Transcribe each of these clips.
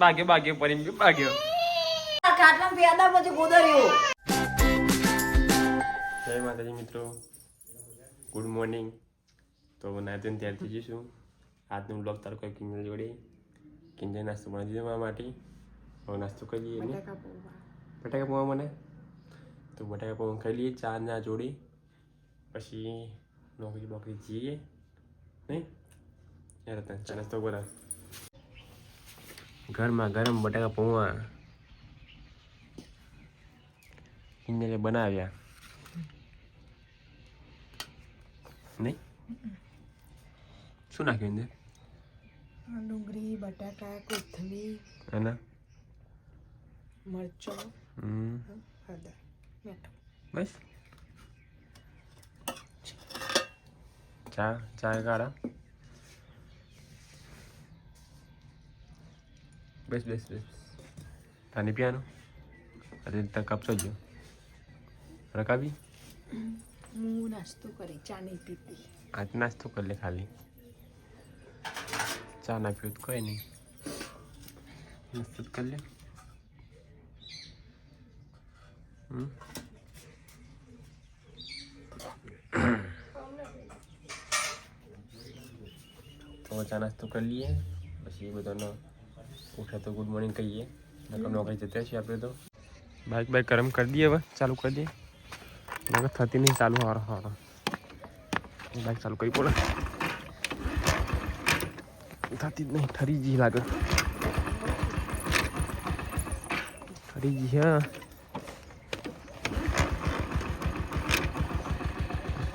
ભાગ્યો ભાગ્યો પરીમ ગયો ભાગ્યો ખાટલામાં પેદા પછી ગોદર્યો જય માતાજી મિત્રો. ગુડ મોર્નિંગ તો નાતું ત્યારથી જઈશું. આજનું બ્લોગ તારો કોઈ કિંજલ જોડે કિંજલ નાસ્તો બનાવી દીધો મારા માટે. હવે નાસ્તો કરી લઈએ ને. બટાકા પૌવા. મને? તો બટાકા પૌવા ખાઈ લઈએ ચા ના જોડે. પછી નોકરી બોકરી જઈએ. નહીં? યાર તને ચા નાસ્તો બોલા ઘરમાં ગરમ બટાકા પૌવા. કિંજલે બનાવ્યા. નહીં? શું નાખ્યું અંદર ડુંગળી બટાકા કોથમીર અને મરચો. હમ. હળદર મીઠું. બસ. ચા ચા કાઢા બસ બસ બસ. પાણી પીવાનું અરે ત્યાં કપ જો. રકાવી હું નાસ્તો કરી ચા નહીં પીતી આજ નાસ્તો કરી લે ખાલી. ચા ના પીવું કોઈ નહીં. નાસ્તો કરી લે. હમ? તો ચા નાસ્તો કરી લઈએ. પછી બધાનો ઉઠે તો ગુડ મોર્નિંગ કહીએ નકર નોકરી જતા છીએ આપણે તો બાઇક બાઇક ગરમ કરી દઈએ હવે ચાલુ કરી દઈએ નકર થતી નહીં ચાલુ હારો હારો બાઇક ચાલુ કરી પડે થતી જ નહીં ઠરી જી લાગે ઠરી જી હા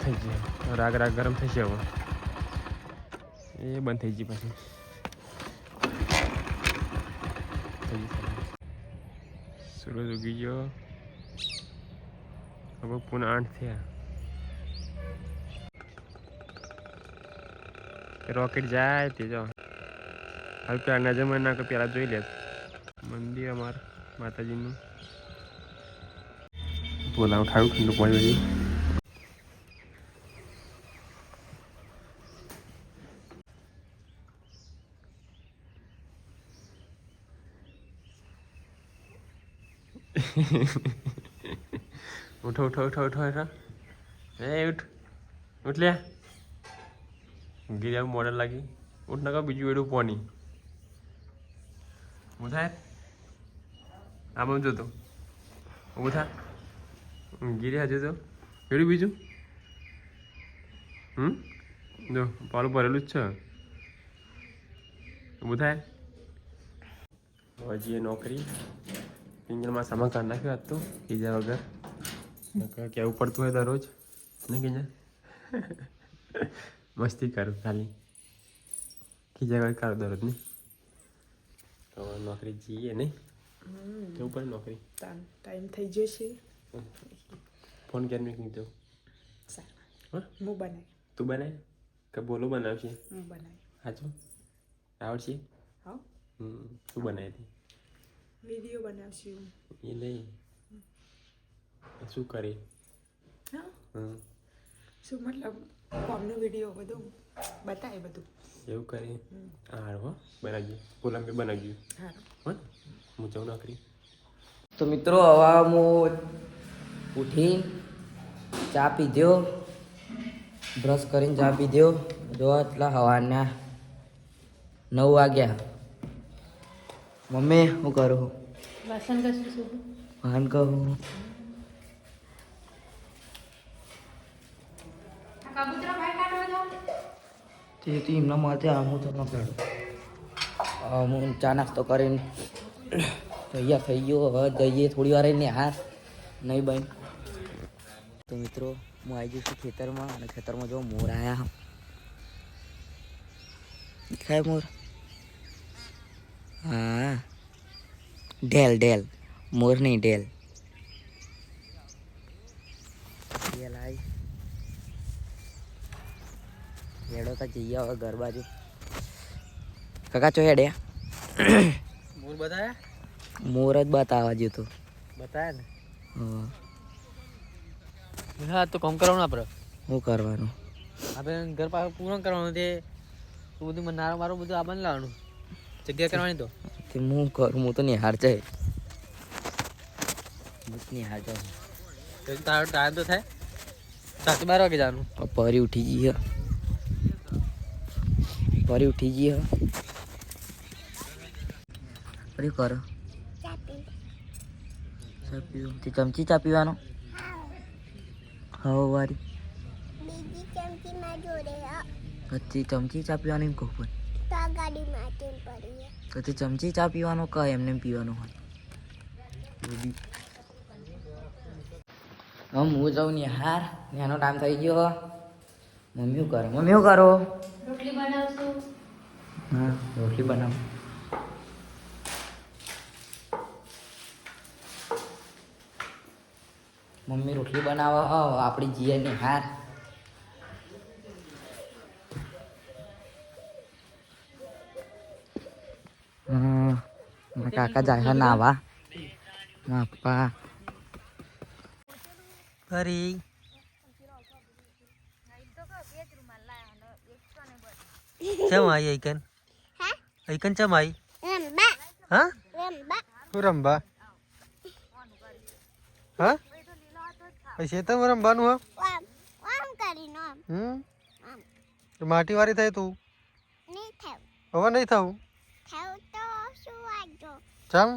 થઈ ગઈ હવે. રાગ રાગ ગરમ થઈ છે હવે એ બંધ થઈ ગઈ પછી થઈ ગઈ, થઈ ગઈ. સૂરજ ઉગી ગયો. હવે પુનઃ આઠ થયા. રોકેટ જાય તે જો. હાલ પેલા નજર ના કે પેલા જોઈ લે. મંદિર અમાર માતાજીનું. બોલા ઉઠાવ્યું ઠંડુ પાણી ઉઠો ઉઠો ઉઠો ઉઠો ઉઠો. એ ઉઠ. ઉઠ લે. ગીરા મોડલ લાગી. ઉઠ નકા બીજું એડું પોની ઊભું થાય? આમ જોતો ઊભું થા. ગીર્યા હજુ તો. એડું બીજું? હમ? જો, પાલું ભરેલું જ છે. ઊભું થાય? હજી નોકરી. પિંજરમાં સામાન કાઢ નાખ્યો આજ તો કીધા વગર કેવું પડતું હોય દરરોજ નહીં કીધા મસ્તી કરું ખાલી કીજા વગર કરો દરરોજ નહીં તો નોકરી જઈએ નહીં કેવું પડે નોકરી ટાઈમ થઈ જશે ફોન ક્યારે મેં કીધો હા બનાવી તું બનાવી કે બોલો બનાવશે હું બનાવી સાચું આવડશે હા હમ શું બનાવી હતી વીડિયો બનાવશું. એ નહીં. શું કરી? હા? શું મતલબ કોમનો વીડિયો બધું બતાવે બધું. એવું કરી? હારું હો બનાવજો બોલા મેં બનાવજો સારું હો હું જાઉં નોકરી. તો મિત્રો હવે હું ઉઠી ચા પીધ્યો બ્રશ કરીને ચા પીધ્યો જો એટલા સવારના નવ વાગ્યા. મમ્મી હું કરું? વાસણ કશું વાહન કહું તેથી તો એમના માટે આમું તો ન કરું હું ચા નાસ્તો કરીને તૈયાર થઈ ગયો. હવે જઈએ થોડી વાર ને હાર નહીં બન તો મિત્રો હું આવી જઈશ ખેતરમાં અને ખેતરમાં જો મોર આવ્યા દેખાય મોર? હા. ઢેલ ઢેલ મોર નહીં ઢેલ ઢેલ આવી હેડો તો જઈએ હવે ઘર બાજુ. કાકા ચો હેડે? મોર બતાયા મોર જ બતાવવા જતો બતાયા ને? હા. હા તો કામ કરવાનું આપણે? શું કરવાનું? આપણે ઘર પાસે પૂરણ કરવાનું તે તું બધું નારું મારું બધું આ લાવવાનું. જગ્યા કરવાની તો? તે હું કરું હું તો નિહાર જાય હું તો નિહાર જાઉં તારો ટાઈમ તો થાય. સાત બાર વાગે જવાનું. પરી ઉઠી ગઈ હે. પરી ઉઠી ગઈ હે. પરી કરો. ચા તે ચમચી ચા પીવાનો? હા વારી. ચમચી માં જોડે પછી ચમચી ચા પીવાનું કહું પણ. તો તો તે ચમચી ચા પીવાનો કહે એમને એમ પીવાનું હોય? હમ હું જાઉં નિહાર. એનો ટાઈમ થઈ ગયો મમ્મી કરો. મમ્મી કરો. રોટલી બનાવશું? હા રોટલી બનાવ. મમ્મી રોટલી બનાવો હો. આપણી જીએ નિહાર. કાકા જાય હા નાવા પપ્પા. ફરી. ચમ આઈ આઈકન? આઈકન ચમ આઈ? હા? શું રમવા હા? પછી તો રમવાનું હા? માટી વાળી થાય તું? હવે નહીં થવું? ચમ?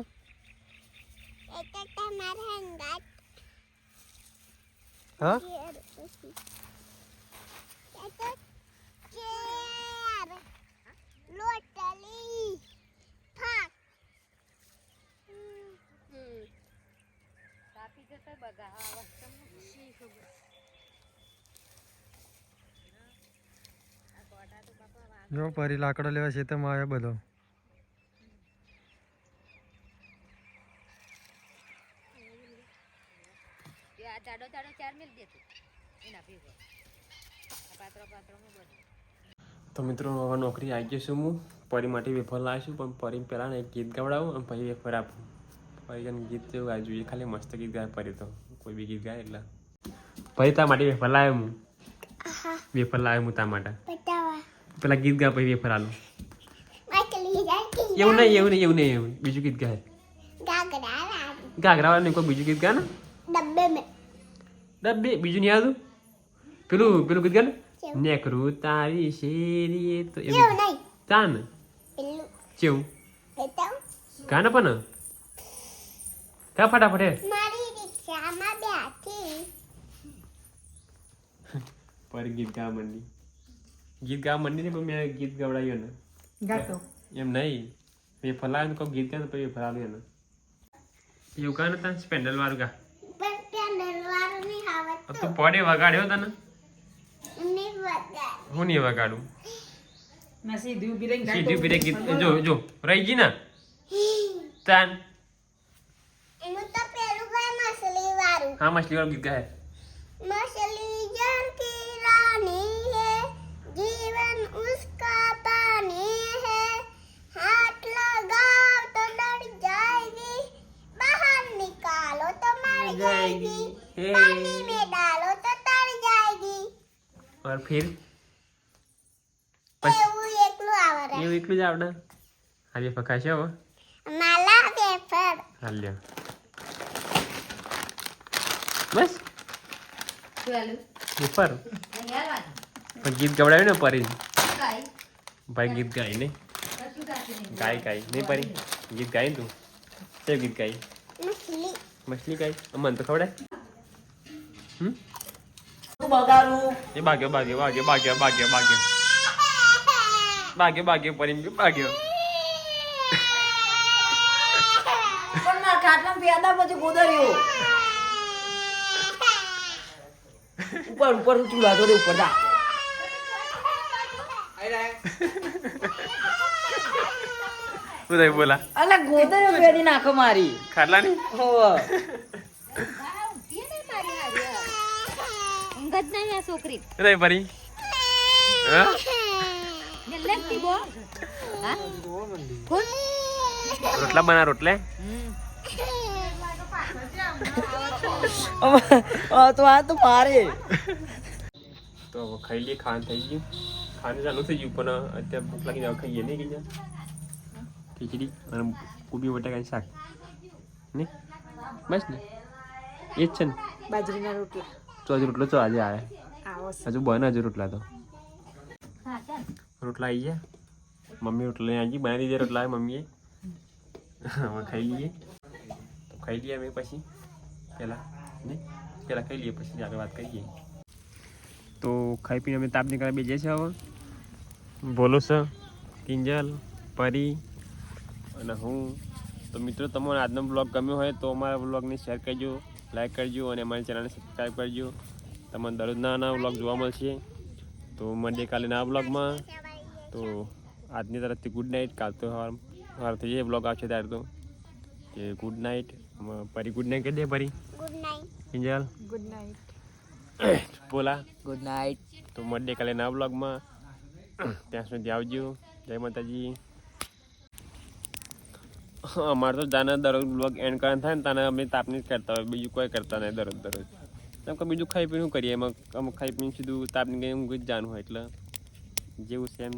એટલે તમારા હંગાત હા? જો પરી લાકડો લેવા છે તેમાં આવ્યો બધો. કેર જાડો જાડો ચાર મિલ જો એના ભેગો. આ પાત્રો પાત્રો આવ્યો બધો. તો મિત્રો હવે નોકરી આવી જઈશું હું. પરી માટે વેફર લાવીશું પણ પરી પહેલાં એક ગીત ગવડાવું અને પછી વેફર આપું. પરી તને ગીત જેવું ગાય જોઈએ ખાલી મસ્ત ગીત ગાય પરી તો. કોઈ બી ગીત ગાય એટલે. પરી તા માટે વેફર લાવ્યો હું. વેફર લાવ્યો હું તા માટે. પેલા ગીત ગા પછી વેફર આલો. એવું નહીં એવું નહીં એવું નહીં એવું બીજું ગીત ગાય. ગાગરા વાળા કોઈ બીજું ગીત ગા ને? ડબ્બે બીજું નહીં આવતું પેલું પેલું ગીત ગા ને નેકરું તારી શેરીએ તો એવું તાન કેવું તા ને પેલું ચેવું બતાવ ગા ને પણ કા ફટાફટ હે પર ગીત ગા મંડી ગીત ગા મંડી ને પણ મેં ગીત ગવડાવ્યો ને ગાતો એમ નહીં મેં ફલાવ્યો ને કોઈ ગીત ગાય ને પછી ફલાવ્યો ને એવું કા ને ત્યાં સ્પેન્ડલ વાળું ગા પણ ત્યાં નરવાળું નહીં આવત अब તું પડે વગાડ્યો તને નહીં વગાડ હું નહીં વગાડું મેં સીધી ઊભી રહીને ગાતો. સીધી પીરે ગીત જો જો રહી જી ને તાન એનું તો પેલું ગાય મછલી વાળું હા મછલી વાળું ગીત ગાય मछली जल की रानी है जीवन उसका पानी है हाथ लगाओ तो डर जाएगी बाहर निकालो तो मर जाएगी हे। पानी ફેર? એવું એકલું જ આવડે? આજે ફકાશે હવે હાલ્યો. બસ. ઉપર પણ ગીત ગવડાવ્યું ને પરી. ભાઈ ગીત ગાય ને ગાય ગાય. નહીં પરી. ગીત ગાય તું. કયું ગીત ગાય? મછલી. ગાય? મને તો ખવડાય. હમ? બગાડું. એ ભાગ્યો ભાગ્યો ભાગ્યો ભાગ્યો ભાગ્યો ભાગ્યો ભાગ્યો ભાગ્યો પરી ભાગ્યો પણ મારા ખાટલામાં પ્યાદા પછી ગોદર્યો. ઉપર ઉપર ચૂલા જોડે ઉપર જા. બોલા. અલા ગોદર્યો નાખો મારી. ખાટલા ની હોવ. ઊંઘ જ નહીં આ છોકરી. રે પરી. હા? લગતી બો રોટલા બના રોટલે? તો આ તો મારે. તો હવે ખાઈ લઈએ ખાન થઈ ગયું. ખાને ચાલુ થઈ ગયું પણ અત્યારે ભૂખ લાગીને હવે ખાઈએ નહીં ગયા ખીચડી અને કુબી બટાકાની શાક. ને બસ ને? એ જ છે ને? બાજરીના રોટલા. તો હજુ રોટલો તો આજે આવે? હજુ બને હજુ રોટલા તો. રોટલા આવી ગયા? મમ્મી રોટલા લઈને આવી બનાવી દીધા રોટલા મમ્મીએ. હવે ખાઈ લઈએ. તો ખાઈ લઈએ અમે પછી. પહેલાં ને? પહેલાં ખાઈ લઈએ પછી આગળ વાત કરીએ. તો ખાઈ પીને અમે તાપ નીકળવા બેસીએ છીએ હવે. બોલો સર કિંજલ પરી અને હું. તો મિત્રો તમને આજનો બ્લોગ ગમ્યો હોય તો અમારા બ્લોગને શેર કરજો. લાઈક કરજો અને અમારી ચેનલને સબસ્ક્રાઈબ કરજો. તમને દરરોજ નાના બ્લોગ જોવા મળશે. તો મળીએ કાલે નવા બ્લોગમાં તો આજની તરફથી ગુડ નાઇટ કાલ તો સવાર સવાર થઈ જાય બ્લોગ આવશે ત્યારે તો. કે good night Pari good night કહી દે Pari good night Kinjal good night બોલા. ગુડ નાઇટ તો મળીએ કાલે નવા બ્લોગમાં ત્યાં સુધી આવજો. જય માતાજી. અમારે તો જાને દરરોજ બ્લોગ એન્ડ કરવાનું થાય ને તાને અમે તાપની જ કરતા હોય. બીજું કોઈ કરતા નહીં દરરોજ દરરોજ. કેમ કે બીજું ખાઈ પીને કરીએ? એમાં અમુક ખાઈ પીને સીધું તાપની ગઈ ઊંઘ જ જાણું હોય એટલે જેવું છે એમ.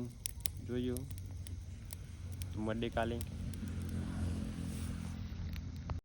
જોયું. મળીએ કાલે.